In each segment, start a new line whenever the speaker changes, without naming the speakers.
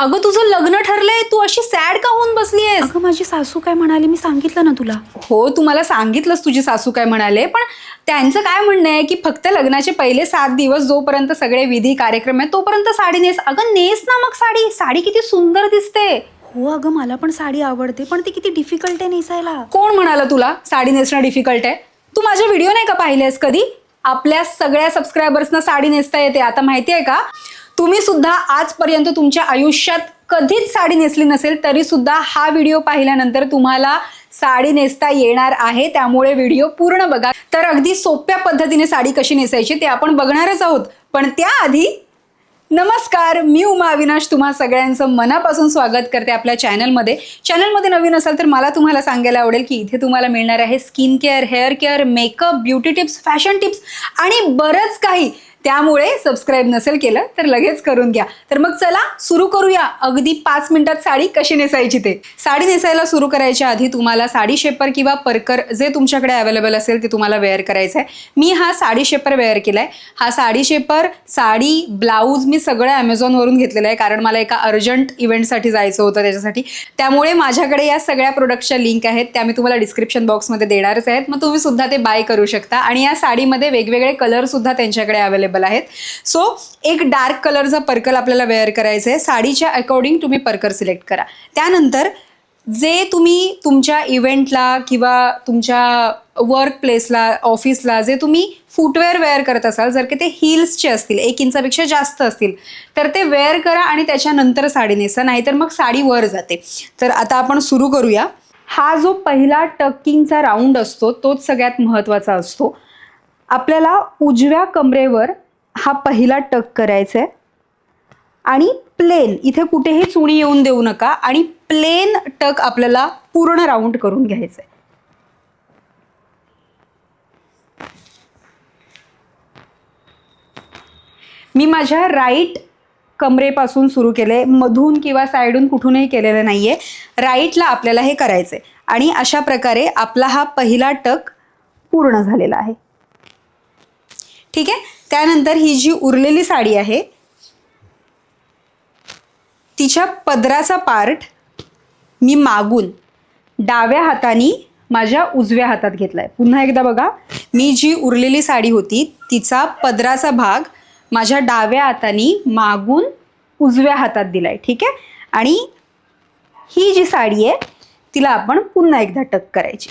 अगं तुझं लग्न ठरलंय तू अशी सॅड का होऊन बसली आहेस
अगं माझी सासू काय म्हणाली? मी सांगितलं ना तुला.
हो तू मला सांगितलंस तुझी सासू काय म्हणाले पण त्यांचं काय म्हणणं आहे की फक्त लग्नाचे पहिले सात दिवस जोपर्यंत सगळे विधी कार्यक्रम आहेत तोपर्यंत साडी नेस. अगं नेस ना मग साडी. साडी किती सुंदर दिसते.
हो अगं मला पण साडी आवडते पण ती किती डिफिकल्ट आहे नेसायला.
कोण म्हणालं तुला साडी नेसणं डिफिकल्ट आहे? तू माझे व्हिडिओ नाही का पाहिलेस कधी? आपल्या सगळ्या सबस्क्रायबर्सना साडी नेसता येते. आता माहिती आहे का? तुम्ही सुद्धा आजपर्यंत तुमच्या आयुष्यात कधीच साडी नेसली नसेल तरी सुद्धा हा व्हिडिओ पाहिल्यानंतर तुम्हाला साडी नेसता येणार आहे. त्यामुळे व्हिडिओ पूर्ण बघा. तर अगदी सोप्या पद्धतीने साडी कशी नेसायची ते आपण बघणारच आहोत. पण त्याआधी नमस्कार मी उमा अविनाश. तुम्हा सगळ्यांचं मनापासून स्वागत करते आपल्या चॅनलमध्ये. चॅनलमध्ये नवीन असाल तर मला तुम्हाला सांगायला आवडेल की इथे तुम्हाला मिळणार आहे skin care hair care makeup beauty tips fashion tips आणि बरंच काही. त्यामुळे सबस्क्राईब नसेल केलं तर लगेच करून घ्या. तर मग चला सुरू करूया. अगदी पाच मिनिटात साडी कशी नेसायची ते. साडी नेसायला सुरू करायच्या आधी तुम्हाला साडी शेपर किंवा परकर जे तुमच्याकडे अवेलेबल असेल ते तुम्हाला वेअर करायचं आहे मी हा साडी शेपर वेअर केलाय. हा साडी शेपर साडी ब्लाऊज मी सगळं ॲमेझॉनवरून घेतलेलं आहे. कारण मला एका अर्जंट इव्हेंटसाठी जायचं होतं त्याच्यासाठी. त्यामुळे माझ्याकडे या सगळ्या प्रोडक्टच्या लिंक आहेत. त्या मी तुम्हाला डिस्क्रिप्शन बॉक्समध्ये देणारच आहेत. मग तुम्ही सुद्धा ते बाय करू शकता. आणि या साडीमध्ये वेगवेगळे कलर सुद्धा त्यांच्याकडे अवेलेबल आहेत. सो एक डार्क कलरचा पर्कल आपल्याला वेअर करायचं आहे साडीच्या अकॉर्डिंग तुम्ही पर्कर सिलेक्ट करा. त्यानंतर जे तुम्ही तुमच्या इव्हेंटला किंवा तुमच्या वर्क प्लेसला ऑफिसला जे तुम्ही फुटवेअर वेअर करत असाल जर की ते हिल्सचे असतील एक इंचापेक्षा जास्त असतील तर ते वेअर करा आणि त्याच्यानंतर साडी नेसा नाहीतर मग साडी वर जाते. तर आता आपण सुरू करूया. हा जो पहिला टकिंगचा राऊंड असतो तोच सगळ्यात महत्त्वाचा असतो. आपल्याला उजव्या कमरेवर हा पहिला टक करायचा आहे आणि प्लेन इथे कुठेही चुणी येऊन देऊ नका. आणि प्लेन टक आपल्याला पूर्ण राऊंड करून घ्यायचं आहे मी माझ्या राईट कमरेपासून सुरू केले मधून किंवा साईडून कुठूनही केलेलं नाही आहे राईटला आपल्याला हे करायचं आहे आणि अशा प्रकारे आपला हा पहिला टक पूर्ण झालेला आहे. ठीक आहे? त्यानंतर ही जी उरलेली साडी आहे तिच्या पदराचा पार्ट मी मागून डाव्या हाताने माझ्या उजव्या हातात घेतला आहे पुन्हा एकदा बघा मी जी उरलेली साडी होती तिचा पदराचा भाग माझ्या डाव्या हाताने मागून उजव्या हातात दिलाय. ठीक आहे? आणि ही जी साडी आहे तिला आपण पुन्हा एकदा टक करायची.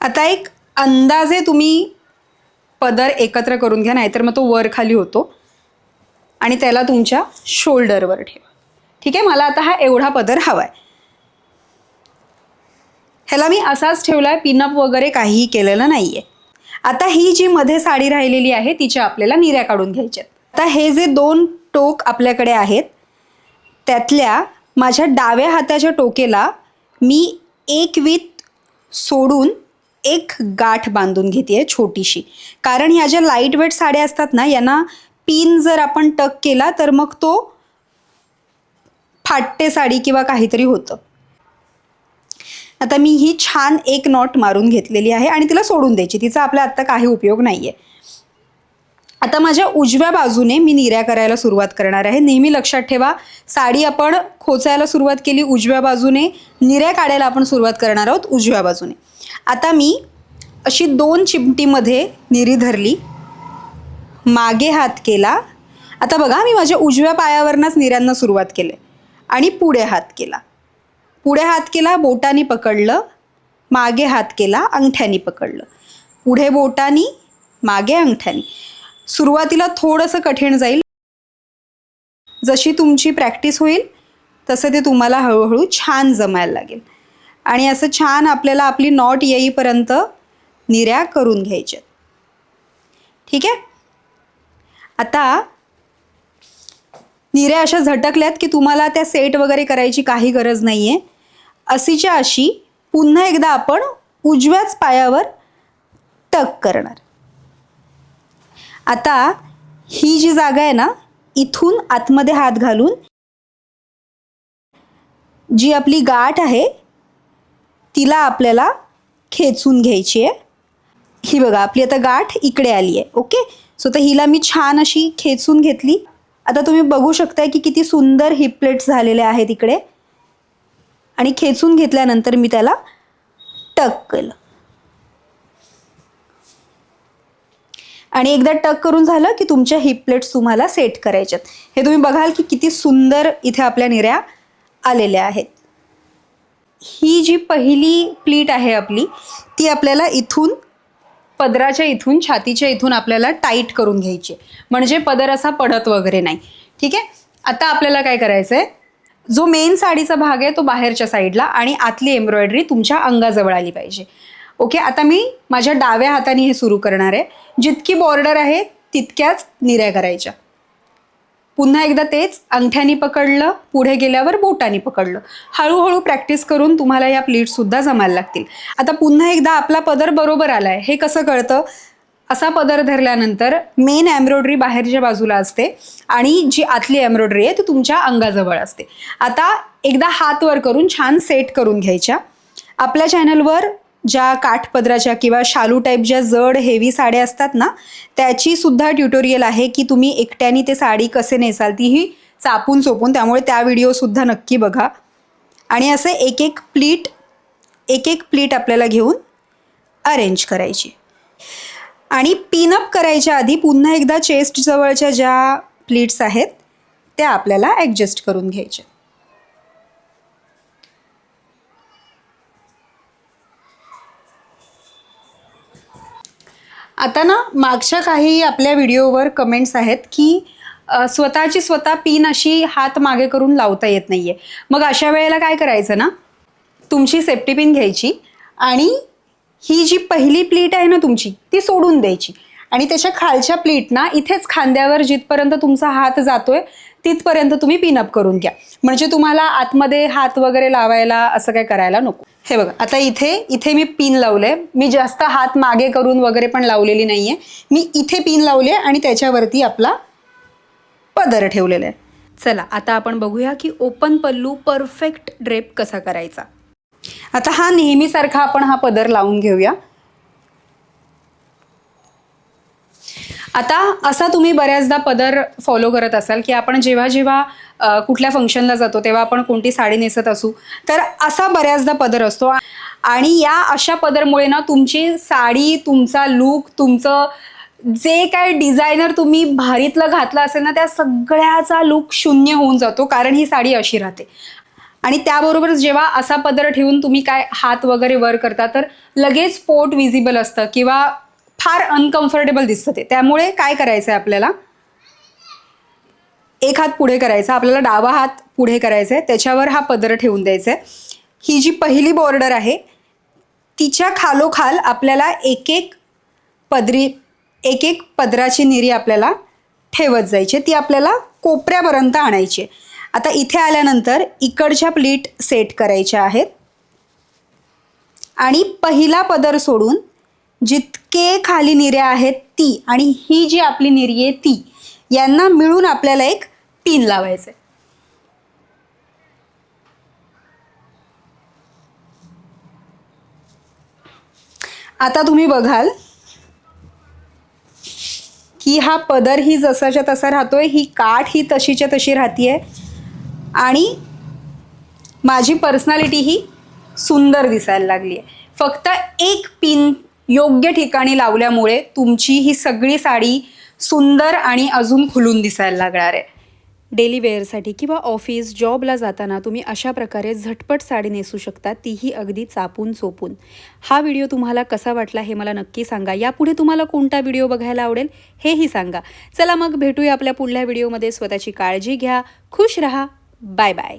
आता एक अंदाजे तुम्ही पदर एकत्र करून घ्या नाहीतर मग तो वर खाली होतो. आणि त्याला तुमच्या शोल्डरवर ठेवा. ठीक आहे? मला आता हा एवढा पदर हवा आहे ह्याला मी असाच ठेवला आहे पिनअप वगैरे काहीही केलेलं नाही आहे आता ही जी मध्ये साडी राहिलेली आहे तिच्या आपल्याला निऱ्या काढून घ्यायच्यात. आता हे जे दोन टोक आपल्याकडे आहेत त्यातल्या माझ्या डाव्या हाताच्या टोकेला मी एक वीत सोडून एक गाठ बांधून घेते छोटीशी. कारण ह्या ज्या लाइट वेट साड्या असतात ना यांना पिन जर आपण टक केला तर मग तो फाटते साडी किंवा काहीतरी होतं. आता मी ही छान एक नॉट मारून घेतलेली आहे आणि तिला सोडून द्यायची. तिचा आपल्या आत्ता काही उपयोग नाही आहे आता माझ्या उजव्या बाजूने मी निर्या करायला सुरुवात करणार आहे. नेहमी लक्षात ठेवा साडी आपण खोचायला सुरुवात केली उजव्या बाजूने निर्या काढायला आपण सुरुवात करणार आहोत उजव्या बाजूने. आता मी अशी दोन चिमटीमध्ये निरी धरली. मागे हात केला. आता बघा मी माझ्या उजव्या पायावरनंच निर्यांना सुरुवात केले आणि पुढे हात केला. पुढे हात केला बोटाने पकडलं. मागे हात केला अंगठ्यानी पकडलं. पुढे बोटानी मागे अंगठ्यानी. सुरुवातीला थोडंसं कठीण जाईल. जशी तुमची प्रॅक्टिस होईल तसं ते तुम्हाला हळूहळू छान जमायला लागेल. आणि असं छान आपल्याला आपली नॉट येईपर्यंत निर्या करून घ्यायच्यात ठीक आहे? आता निर्या अशा झटकल्यात की तुम्हाला त्या सेट वगैरे करायची काही गरज नाही आहे अशीच्या अशी पुन्हा एकदा आपण उजव्याच पायावर टक करणार. आता ही जी जागा आहे ना इथून आतमध्ये हात घालून जी आपली गाठ आहे तिला आपल्याला खेचून घ्यायची आहे. ही बघा आपली आता गाठ इकडे आली आहे ओके? सो तर हिला मी छान अशी खेचून घेतली. आता तुम्ही बघू शकताय की किती सुंदर हिप प्लेट्स झालेले आहेत इकडे. आणि खेचून घेतल्यानंतर मी त्याला टक केलं. आणि एकदा टक करून झालं की तुमच्या हिप प्लेट्स तुम्हाला सेट करायच्यात. हे तुम्ही बघाल की किती सुंदर इथे आपल्या निऱ्या आलेल्या आहेत. ही जी पहिली प्लीट आहे आपली ती आपल्याला इथून पदराच्या इथून छातीच्या इथून आपल्याला टाईट करून घ्यायची आहे. म्हणजे पदर असा पडत वगैरे नाही. ठीक आहे? आता आपल्याला काय करायचं आहे जो मेन साडीचा भाग आहे तो बाहेरच्या साईडला आणि आतली एम्ब्रॉयडरी तुमच्या अंगाजवळ आली पाहिजे. ओके? आता मी माझ्या डाव्या हाताने हे सुरू करणार आहे. जितकी बॉर्डर आहे तितक्याच निऱ्या करायच्या. पुन्हा एकदा तेच अंगठ्यानी पकडलं पुढे गेल्यावर बोटानी पकडलं. हळूहळू प्रॅक्टिस करून तुम्हाला या प्लीटसुद्धा जमायला लागतील. आता पुन्हा एकदा आपला पदर बरोबर आलाय. हे कसं कळतं? असा पदर धरल्यानंतर मेन एम्ब्रॉयडरी बाहेरच्या बाजूला असते आणि जी आतली एम्ब्रॉयडरी आहे ती तुमच्या अंगाजवळ असते. आता एकदा हात वर करून छान सेट करून घ्यायच्या. आपल्या चॅनलवर ज्या काठपदराच्या किंवा शालू टाईप ज्या जड हेवी साड्या असतात ना त्याची सुद्धा ट्युटोरियल आहे की तुम्ही एकट्याने ते साडी कसे नेसाल तीही चापून चोपून त्यामुळे त्या व्हिडिओसुद्धा नक्की बघा. आणि असे एक एक प्लीट एक एक प्लीट आपल्याला घेऊन अरेंज करायची. आणि पिनअप करायच्या आधी पुन्हा एकदा चेस्टजवळच्या ज्या प्लीट्स आहेत त्या आपल्याला ॲडजस्ट करून घ्यायच्या. आता ना मागच्या काही आपल्या व्हिडिओवर कमेंट्स आहेत की स्वतःची स्वतः पिन अशी हात मागे करून लावता येत नाही आहे मग अशा वेळेला काय करायचं ना तुमची सेफ्टी पिन घ्यायची आणि ही जी पहिली प्लीट आहे ना तुमची ती सोडून द्यायची. आणि त्याच्या खालच्या प्लीट ना इथेच खांद्यावर जिथपर्यंत तुमचा हात जातोय तिथपर्यंत तुम्ही पिनअप करून घ्या. म्हणजे तुम्हाला आतमध्ये हात वगैरे लावायला असं काय करायला नको. हे बघा आता इथे इथे मी पिन लावलंय. मी जास्त हात मागे करून वगैरे पण लावलेली नाहीये. मी इथे पिन लावले आणि त्याच्यावरती आपला पदर ठेवलेला आहे.
चला आता आपण बघूया की ओपन पल्लू परफेक्ट ड्रेप कसा करायचा.
आता हा नेहमीसारखा आपण हा पदर लावून घेऊया. आता असा तुम्ही बऱ्याचदा पदर फॉलो करत असाल की आपण जेव्हा जेव्हा कुठल्या फंक्शनला जातो तेव्हा आपण कोणती साडी नेसत असू तर असा बऱ्याचदा पदर असतो. आणि या अशा पदरमुळे ना तुमची साडी तुमचा लूक तुमचं जे काय डिझायनर तुम्ही भारीतलं घातलं असेल ना त्या सगळ्याचा लूक शून्य होऊन जातो कारण ही साडी अशी राहते. आणि त्याबरोबरच जेव्हा असा पदर ठेवून तुम्ही काय हात वगैरे वर करता तर लगेच पोट विजिबल असतं किंवा फार अनकम्फर्टेबल दिसतं ते. त्यामुळे काय करायचं आहे आपल्याला? एक हात पुढे करायचा. आपल्याला डावा हात पुढे करायचा आहे त्याच्यावर हा पदर ठेवून द्यायचा आहे ही जी पहिली बॉर्डर आहे तिच्या खालोखाल आपल्याला एक एक पदरी एक एक पदराची निरी आपल्याला ठेवत जायची. आहे. ती आपल्याला कोपऱ्यापर्यंत आणायची. आहे. आता इथे आल्यानंतर इकडच्या प्लीट सेट करायच्या आहेत. आणि पहिला पदर सोडून जितके खाली निर्या आहेत ती आणि ही जी आपली निरी आहे ती यांना मिळून आपल्याला एक पिन लावायचं आहे. आता तुम्ही बघाल की हा पदर ही जसाच्या तसा राहतोय ही काठ ही तशीच्या तशी राहतीये आणि माझी पर्सनॅलिटी ही सुंदर दिसायला लागली आहे फक्त एक पिन योग्य ठिकाणी लावल्यामुळे तुमची ही सगळी साडी सुंदर आणि अजून खुलून दिसायला लागणार आहे.
डेली वेअरसाठी किंवा ऑफिस जॉबला जाताना तुम्ही अशा प्रकारे झटपट साडी नेसू शकता तीही अगदी चापून चोपून हा व्हिडिओ तुम्हाला कसा वाटला हे मला नक्की सांगा. यापुढे तुम्हाला कोणता व्हिडिओ बघायला आवडेल हेही सांगा. चला मग भेटूया आपल्या पुढल्या व्हिडिओमध्ये. स्वतःची काळजी घ्या. खुश रहा. Bye bye.